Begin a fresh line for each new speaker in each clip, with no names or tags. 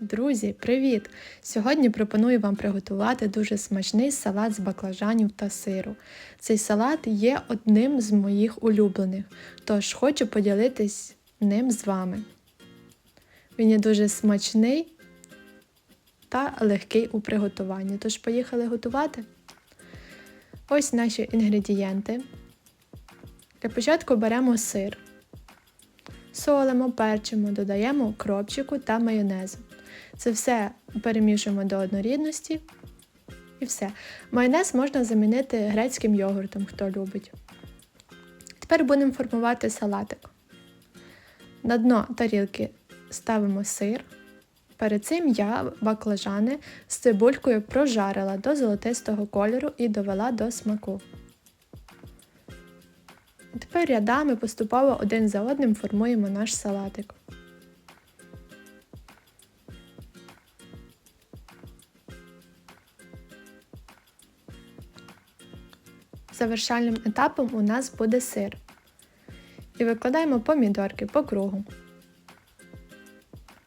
Друзі, привіт! Сьогодні пропоную вам приготувати дуже смачний салат з баклажанів та сиру. Цей салат є одним з моїх улюблених, тож хочу поділитись ним з вами. Він є дуже смачний та легкий у приготуванні. Тож поїхали готувати. Ось наші інгредієнти. Для початку беремо сир. Солимо, перчимо, додаємо кропчику та майонезу. Це все перемішуємо до однорідності і все. Майонез можна замінити грецьким йогуртом, хто любить. Тепер будемо формувати салатик. На дно тарілки ставимо сир. Перед цим я баклажани з цибулькою прожарила до золотистого кольору і довела до смаку. Тепер рядами поступово один за одним формуємо наш салатик. Завершальним етапом у нас буде сир. І викладаємо помідорки по кругу.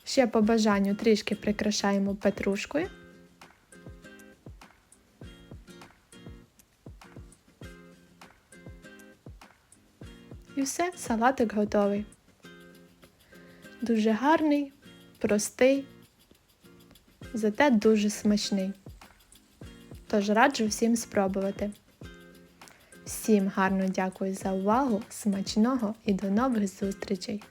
Ще по бажанню трішки прикрашаємо петрушкою. І все, салатик готовий. Дуже гарний, простий, зате дуже смачний. Тож раджу всім спробувати. Всім гарно дякую за увагу, смачного і до нових зустрічей!